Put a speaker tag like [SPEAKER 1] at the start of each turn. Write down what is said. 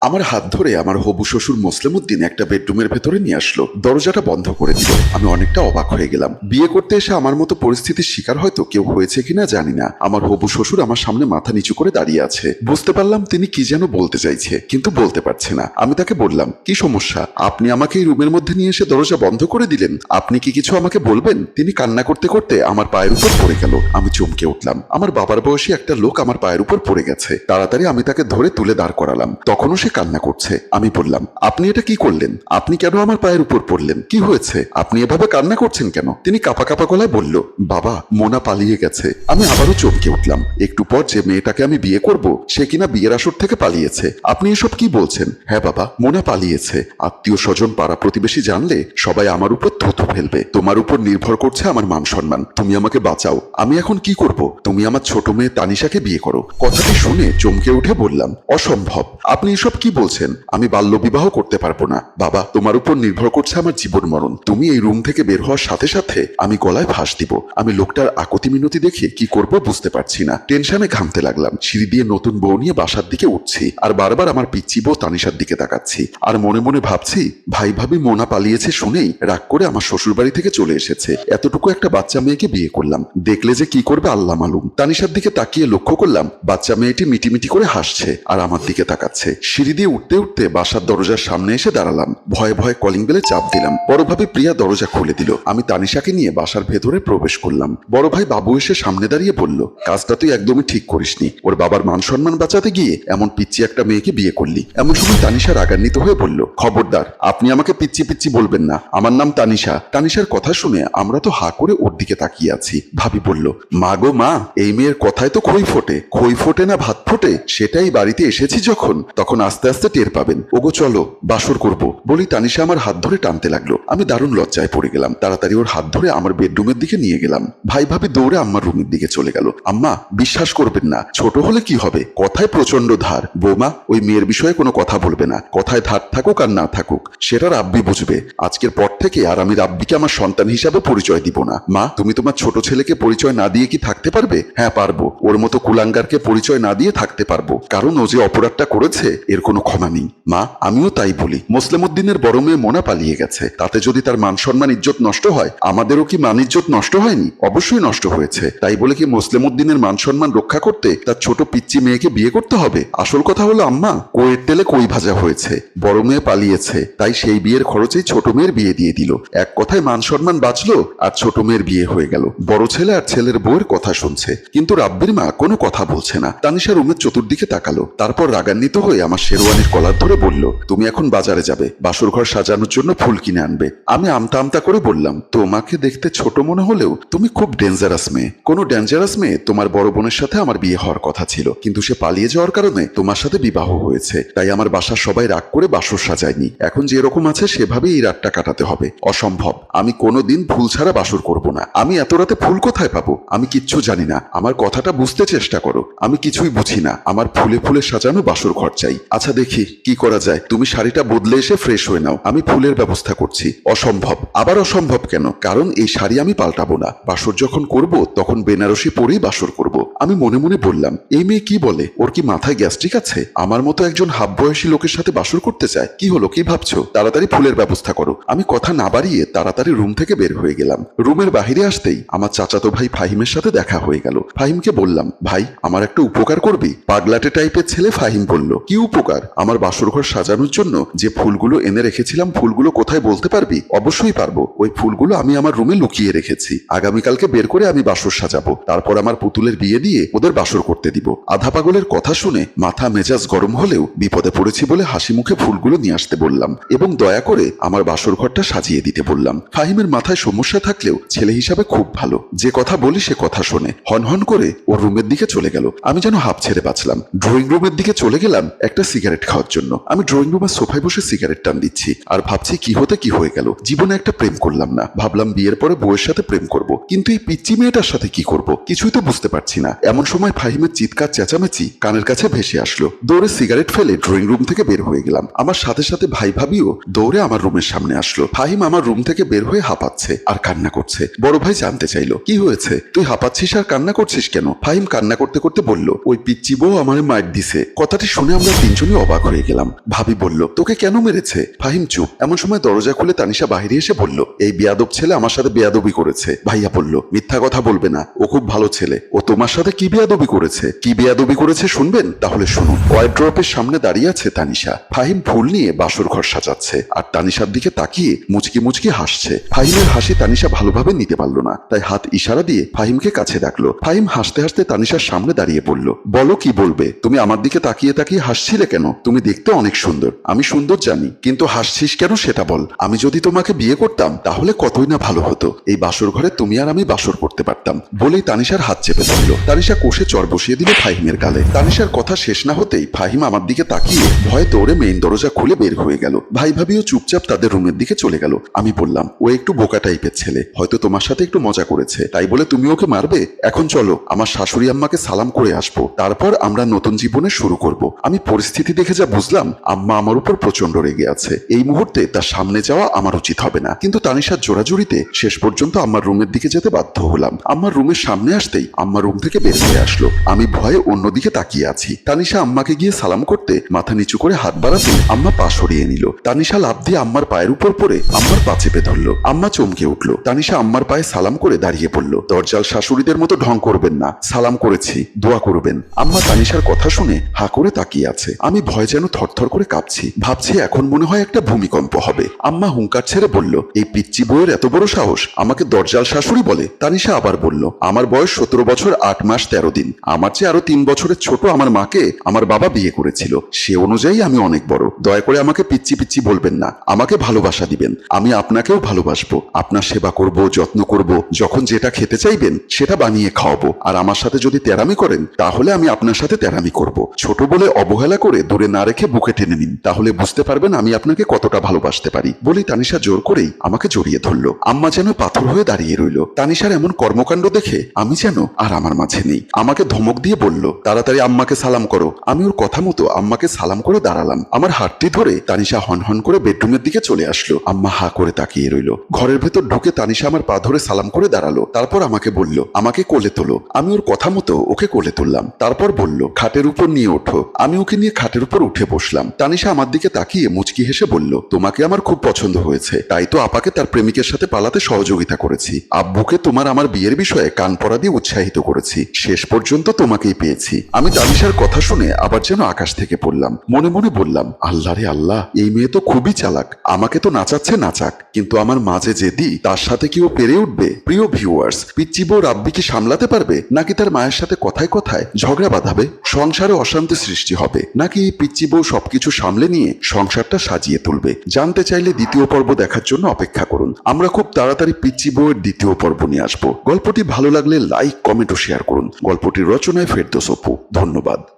[SPEAKER 1] আমার হাত ধরে আমার হবু শ্বশুর মুসলিমউদ্দিন একটা বেডরুমের ভেতরে নিয়ে আসলো। দরজাটা বন্ধ করে দিল। আমি অনেকটা অবাক হয়ে গেলাম। বিয়ে করতে এসে আমার মতো পরিস্থিতির শিকার হয়তো কেউ হয়েছে কিনা জানি না। আমার হবু শ্বশুর আমার সামনে মাথা নিচু করে দাঁড়িয়ে আছে। বুঝতে পারলাম তিনি কি যেন বলতে চাইছে, কিন্তু বলতে পারছে না। আমি তাকে বললাম, কি সমস্যা? আপনি আমাকে এই রুমের মধ্যে নিয়ে এসে দরজা বন্ধ করে দিলেন? আপনি কি কিছু আমাকে বলবেন? তিনি কান্না করতে করতে আমার পায়ের উপর পড়ে গেল। আমি চমকে উঠলাম। আমার বাবার বয়সী একটা লোক আমার পায়ের উপর পড়ে গেছে। তাড়াতাড়ি আমি তাকে ধরে তুলে দাঁড় করালাম। তখনও সে কান্না করছে। আমি বললাম, আপনি এটা কি করলেন? আপনি কেন আমার পায়ের উপর পড়লেন? কি হয়েছে? আপনি এভাবে কান্না করছেন কেন? তিনি কাপা কাপা গলায় বলল, বাবা, মোনা পালিয়ে গেছে। আমি আবারও চমকে উঠলাম। একটু পর যে মেয়েটাকে আমি বিয়ে করব, সে কিনা বিয়ের আসর থেকে পালিয়েছে। আপনি এসব কি বলছেন? হ্যাঁ বাবা, মোনা পালিয়েছে। আত্মীয় স্বজন পাড়া প্রতিবেশী জানলে সবাই আমার উপর থুতু ফেলবে। তোমার উপর নির্ভর করছে আমার মান সম্মান। তুমি আমাকে বাঁচাও। আমি এখন কি করব? তুমি আমার ছোট মেয়ে তানিশাকে বিয়ে করো। কথাটি শুনে চমকে উঠে বললাম, অসম্ভব। আপনি এসব কি বলছেন? আমি বাল্য বিবাহ করতে পারব না। বাবা, তোমার উপর নির্ভর করছে আমার জীবন মরণ। তুমি এই রুম থেকে বের হওয়ার সাথে সাথে আমি গলায় ফাঁস দিব। আমি লোকটার আকতি মিনতি দেখে কি করব বুঝতে পারছি না। টেনশনে ঘামতে লাগলাম। সিঁড়ি দিয়ে নতুন বউ নিয়ে বাসার দিকে উঠছি আর বারবার আমার পিচ্ছি বউ তানিশার দিকে তাকাচ্ছি। আর মনে মনে ভাবছি, ভাই ভাবি মোনা পালিয়েছে শুনেই রাগ করে আমার শ্বশুর বাড়ি থেকে চলে এসেছে। এতটুকু একটা বাচ্চা মেয়েকে বিয়ে করলাম। দেখলে যে কি করবে আল্লাহ মালুম। তানিশার দিকে তাকিয়ে লক্ষ্য করলাম, বাচ্চা মেয়েটি মিটিমিটি করে হাসছে আর আমার দিকে তাকাচ্ছে। সিঁড়ি দিয়ে উঠতে উঠতে বাসার দরজার সামনে এসে দাঁড়ালাম। ভয়ে ভয়ে কলিং বেলে চাপ দিলাম। বড় ভাবি প্রিয়া দরজা খুলে দিল। আমি তানিশাকে নিয়ে বাসার ভেতরে প্রবেশ করলাম। বড় ভাই বাবু এসে সামনে দাঁড়িয়ে বলল, কাজটা তুই একদমই ঠিক করিসনি। ওর বাবার মান সম্মান বাঁচাতে গিয়ে এমন পিচ্ছি একটা মেয়েকে বিয়ে করলি। এমন সময় তানিশা রাগান্বিত হয়ে বলল, খবরদার, আপনি আমাকে পিচ্ছি পিচ্ছি বলবেন না। আমার নাম তানিশা। তানিশার কথা শুনে আমরা তো হা করে ওর দিকে তাকিয়ে আছি। ভাবি বলল, মা গো মা, এই মেয়ের কথায় তো খই ফোটে। খই ফোটে না ভাত ফোটে? সেটাই বাড়িতে এসেছি যখন। তখন আস্তে আস্তে আস্তে টের পাবেন। ওগো, চলো, বাসর করব। বলি, তানিশা আমার হাত ধরে টানতে লাগল। আমি দারুণ লজ্জায় পড়ে গেলাম। তাড়াতাড়ি ওর হাত ধরে আমার বেডরুমের দিকে নিয়ে গেলাম। ভাই ভাবি দৌড়ে আম্মার রুমের দিকে চলে গেল। আম্মা, বিশ্বাস করবেন না। ছোট হলে কি হবে? কথায় প্রচণ্ড ধার। বৌমা, ওই মেয়ের বিষয়ে কোনো কথা বলবে না। কথায় ধার থাকুক আর না থাকুক, সেটা রাব্বি বুঝবে। আজকের পর থেকে আর আমি রাব্বিকে আমার সন্তান হিসাবে পরিচয় দিব না। মা, তুমি তোমার ছোট ছেলেকে পরিচয় না দিয়ে কি থাকতে পারবে? হ্যাঁ পারব। ওর মতো কুলাঙ্গারকে পরিচয় না দিয়ে থাকতে পারব। কারণ ও যে অপরাধটা করেছে, এর কোনো ক্ষমা নেই। মা, আমিও তাই বলি। মুসলিম উদ্দিনের বড় মেয়ে মোনা পালিয়ে গেছে। তাতে যদি তার মান সম্মান, ইজ্জত নষ্ট হয়, আমাদেরও কি মান, ইজ্জত নষ্ট হয়নি? অবশ্যই নষ্ট হয়েছে। তাই বলে কি মুসলিম উদ্দিনের মান সম্মান রক্ষা করতে তার ছোট পিচ্চি মেয়েকে বিয়ে করতে হবে? আসল কথা হলো আম্মা কোয়ের তেলে কই ভাজা হয়েছে। বড় মেয়ে পালিয়েছে। তাই সেই বিয়ের খরচেই ছোট মেয়ের বিয়ে দিয়ে দিল। এক কথায় মান সম্মান বাঁচলো আর ছোট মেয়ের বিয়ে হয়ে গেল। বড় ছেলে আর ছেলের বউয়ের কথা শুনছে। কিন্তু রাব্বির মা কোনো কথা বলছে না। তানিশা রুমের চতুর্দিকে তাকালো। তারপর রাগান্বিত হয়ে আমার শেরওয়ানির কলার ধরে বলল, তুমি এখন বাজারে যাবে। বাসর ঘর সাজানোর জন্য ফুল কিনে আনবে। আমি আমতা আমতা করে বললাম, তোমাকে দেখতে ছোট মনে হলেও তুমি খুব ডেঞ্জারাস মেয়ে। কোনো ডেঞ্জারাস মেয়ে তোমার বড় বোনের সাথে আমার বিয়ে হওয়ার কথা ছিল, কিন্তু সে পালিয়ে যাওয়ার কারণে তোমার সাথে বিবাহ হয়েছে। তাই আমার বাসার সবাই রাগ করে বাসর সাজায়নি। এখন যেরকম আছে সেভাবেই এই রাতটা কাটাতে হবে। অসম্ভব। আমি কোনোদিন ফুল ছাড়া বাসর করব না। আমি এত রাতে ফুল কোথায় পাবো? আমি কিচ্ছু জানি না। আমার কথাটা বুঝতে চেষ্টা করো। আমি কিছুই বুঝি না। আমার ফুলে ফুলে সাজানো বাসর ঘর চাই। আচ্ছা দেখি, কি করা যায়? তুমি শাড়িটা বদলে এসে ফ্রেশ হয়ে নাও। আমি ফুলের ব্যবস্থা করছি। অসম্ভব। আবার অসম্ভব কেন? কারণ এই শাড়ি আমি পাল্টাবো না। বাসর যখন করব, তখন বেনারসি পরেই বাসর করব। আমি মনে মনে বললাম, এই মেয়ে কি বলে? ওর কি মাথায় গ্যাস্ট্রিক আছে? আমার মতো একজন হাফ বয়সী লোকের সাথে বাসর করতে চায়? কি হলো, কি ভাবছ? তাড়াতাড়ি ফুলের ব্যবস্থা করো। আমি কথা না বাড়িয়ে তাড়াতাড়ি রুম থেকে বের হয়ে গেলাম। রুমের বাহিরে আসতেই আমার চাচাতো ভাই ফাহিমের সাথে দেখা হয়ে গেল। ফাহিমকে বললাম, ভাই, আমার একটা উপকার করবি? পাগলাটে টাইপের ছেলে ফাহিম বলল, কি উপকার? আমার বাসর ঘর সাজানোর জন্য যে ফুলগুলো এনে রেখেছিলাম, ফুলগুলো কোথায় বলতে পারবি? অবশ্যই পারব। ওই ফুলগুলো আমি আমার রুমে লুকিয়ে রেখেছি। আগামীকালকে বের করে আমি বাসর সাজাবো। তারপর আমার পুতুলের বিয়ে দিয়ে ওদের বাসর করতে দিব। আধা পাগলের কথা শুনে মাথা মেজাজ গরম হলেও বিপদে পড়েছি বলে হাসি মুখে ফুলগুলো নিয়ে আসতে বললাম এবং দয়া করে আমার বাসর ঘরটা সাজিয়ে দিতে বললাম। ফাহিমের মাথায় সমস্যা থাকলেও ছেলে হিসাবে খুব ভালো। যে কথা বলি সে কথা শোনে। হন হন করে ওর রুমের দিকে চলে গেল। আমি যেন হাফ ছেড়ে বাঁচলাম। ড্রয়িং রুমের দিকে চলে গেলাম একটা সিগারেট খাওয়ার জন্য। আমি ড্রয়িং রুমের সোফায় বসে সিগারেট টান দিচ্ছি। আর ভাবছি কি হতে কি হয়ে গেল। জীবনে একটা প্রেম করলাম না। ভাবলাম বিয়ের পরে বউয়ের সাথে প্রেম করব। কিন্তু এই পিচ্চি মেয়েটার সাথে কি করব? কিছুই তো বুঝতে পারছি না। এমন সময় ফাহিমের চিৎকার, চেঁচামেচি কানের কাছে ভেসে আসলো। দৌড়ে সিগারেট ফেলে ড্রয়িং রুম থেকে বের হয়ে গেলাম। আমার সাথে সাথে ভাই ভাবিও দৌড়ে আমার রুমের সামনে আসলো। ফাহিম আমার রুম থেকে বের হয়ে হাঁপাচ্ছে আর কান্না করছে। বড় ভাই জানতে চাইলো, কি হয়েছে? তুই হাঁপাচ্ছিস আর কান্না করছিস কেন? ফাহিম কান্না করতে করতে বলল, ওই পিচ্চি বউ আমার মায়ের দিছে। কথাটি শুনে আমরা তিনজন শুনে অবাক হয়ে গেলাম। ভাবি বলল, তোকে কেন মেরেছে? ফাহিম চুপ। এমন সময় দরজা খুলে তানিশা বাইরে এসে বলল, এই বেয়াদব ছেলে আমার সাথে বেয়াদবি করেছে। ভাইয়া বলল, মিথ্যা কথা বলবে না। ও খুব ভালো ছেলে। ও তোমার সাথে কি বেয়াদবি করেছে? কি বেয়াদবি করেছে শুনবেন? তাহলে শুনুন। ওয়াইড্রপের সামনে দাঁড়িয়ে আছে তানিশা। ফাহিম ফুল নিয়ে বাসর ঘর সাজাচ্ছে আর তানিশার দিকে তাকিয়ে মুচকি মুচকি হাসছে। ফাহিমের হাসি তানিশা ভালোভাবে নিতে পারল না, তাই হাত ইশারা দিয়ে ফাহিমকে কাছে ডাকলো। ফাহিম হাসতে হাসতে তানিশার সামনে দাঁড়িয়ে বলল, বলো কি বলবে? তুমি আমার দিকে তাকিয়ে তাকিয়ে হাসছিলে কেন? তুমি দেখতে অনেক সুন্দর। আমি সুন্দর জানি, কিন্তু হাসছিস কেন সেটা বল। আমি যদি তোমাকে বিয়ে করতাম, তাহলে কতই না ভালো হতো। এই বাসর ঘরে তুমি আর আমি বাসর করতে পারতাম। বলেই তানিশার হাত চেপে ধরল। তানিশা কোষে চর বসিয়ে দিল ফাহিমের গালে। তানিশার কথা শেষ না হতেই ফাহিম আমার দিকে তাকিয়ে ভয়ে দৌড়ে মেইন দরজা খুলে বের হয়ে গেল। ভাই ভাবিও চুপচাপ তাদের রুমের দিকে চলে গেল। আমি বললাম, ও একটু বোকা টাইপের ছেলে। হয়তো তোমার সাথে একটু মজা করেছে। তাই বলে তুমি ওকে মারবে? এখন চলো, আমার শাশুড়ি আম্মাকে সালাম করে আসব। তারপর আমরা নতুন জীবনে শুরু করব। আমি পরিস্থিতি দেখে যা বুঝলাম, আম্মা আমার উপর প্রচণ্ড রেগে আছে। এই মুহূর্তে তার সামনে যাওয়া আমার উচিত হবে না। কিন্তু তানিশার জোরাজুরিতে শেষ পর্যন্ত আমার রুমের দিকে যেতে বাধ্য হলাম। আমার রুমের সামনে আসতেই আম্মা রুম থেকে বের হয়ে আসলো। আমি ভয়ে অন্যদিকে তাকিয়ে আছি। তানিশা আম্মাকে গিয়ে সালাম করতে মাথা নিচু করে হাত বাড়াতে আম্মা পা সরিয়ে নিল। তানিশা লাভ দিয়ে আম্মার পায়ের উপর পড়ে আম্মার পা চেপে ধরলো। আম্মা চমকে উঠল। তানিশা আম্মার পায়ে সালাম করে দাঁড়িয়ে পড়ল। দরজাল শাশুড়িদের মতো ঢং করবেন না। সালাম করেছি, দোয়া করবেন। আম্মা তানিশার কথা শুনে হা করে তাকিয়ে আছে। আমি ভয় যেন থরথর করে কাঁপছি। ভাবছি এখন মনে হয় একটা ভূমিকম্প হবে। আম্মা হুঙ্কার ছেড়ে বলল, এই পিচ্চি বউয়ের এত বড় সাহস, আমাকে দরজাল শাশুড়ি বলে। তানিশা আবার বলল, আমার বয়স সতেরো বছর, আট মাস, তেরো দিন। আমার চেয়ে আরও তিন বছরের ছোট আমার মাকে আমার বাবা বিয়ে করেছিল। সে অনুযায়ী আমি অনেক বড়। দয়া করে আমাকে পিচ্চি পিচ্চি বলবেন না। আমাকে ভালোবাসা দিবেন। আমি আপনাকেও ভালোবাসবো। আপনার সেবা করব, যত্ন করব। যখন যেটা খেতে চাইবেন, সেটা বানিয়ে খাওয়াবো। আর আমার সাথে যদি তেরামি করেন, তাহলে আমি আপনার সাথে তেরামি করব। ছোট বলে অবহেলা করে দূরে না রেখে বুকে টেনে নিন। তাহলে বুঝতে পারবেন আমি আপনাকে কতটা ভালোবাসতে পারি। বলেই তানিশা জোর করেই আমাকে জড়িয়ে ধরলো। আম্মা যেন পাথর হয়ে দাঁড়িয়ে রইল। তানিশার এমন কর্মকাণ্ড দেখে আমি যেন আর আমার মাঝে নেই। আমাকে ধমক দিয়ে বলল, তাড়াতাড়ি আম্মাকে সালাম করো। আমি ওর কথা মতো আম্মাকে সালাম করে দাঁড়ালাম। আমার হাতটি ধরে তানিশা হন হন করে বেডরুমের দিকে চলে আসলো। আম্মা হা করে তাকিয়ে রইল। ঘরের ভেতর ঢুকে তানিশা আমার পা ধরে সালাম করে দাঁড়াল। তারপর আমাকে বলল, আমাকে কোলে তোলো। আমি ওর কথা মতো ওকে কোলে তুললাম। তারপর বলল, খাটের উপর নিয়ে ওঠো। আমি ওকে নিয়ে খাটের উপর উঠে বসলাম। তানিশা আমার দিকে তাকিয়ে মুচকি হেসে বলল, তোমাকে আমার খুব পছন্দ হয়েছে। তাই তো আপাকে তার প্রেমিকের সাথে পালাতে সহযোগিতা করেছি। আব্বুকে তোমার আমার বিয়ের বিষয়ে কান পড়া দিয়ে উৎসাহিত করেছি। শেষ পর্যন্ত তোমাকেই পেয়েছি। আমি তানিশার কথা শুনে আবার যেন আকাশ থেকে পড়লাম। মনে মনে বললাম, আল্লাহ রে আল্লাহ, এই মেয়ে তো খুবই চালাক। আমাকে তো নাচাচ্ছে নাচাক। কিন্তু আমার মাঝে যেদি তার সাথে কি ও পেরে উঠবে? প্রিয় ভিউয়ার্স পিচ্চি বউ রাব্বিকে সামলাতে পারবে? নাকি তার মায়ের সাথে কথায় কথায় ঝগড়া বাঁধাবে? সংসারে অশান্তি সৃষ্টি হবে। নাকি এই বউ সবকিছু সামলে নিয়ে সংসারটা সাজিয়ে তুলবে? জানতে চাইলে দ্বিতীয় পর্ব দেখার জন্য অপেক্ষা করুন। আমরা খুব তাড়াতাড়ি পিচ্চি বউয়ের দ্বিতীয় পর্ব নিয়ে আসব। গল্পটি ভালো লাগলে লাইক কমেন্ট ও শেয়ার করুন। গল্পটির রচনায় ফেরদোস অপু। ধন্যবাদ।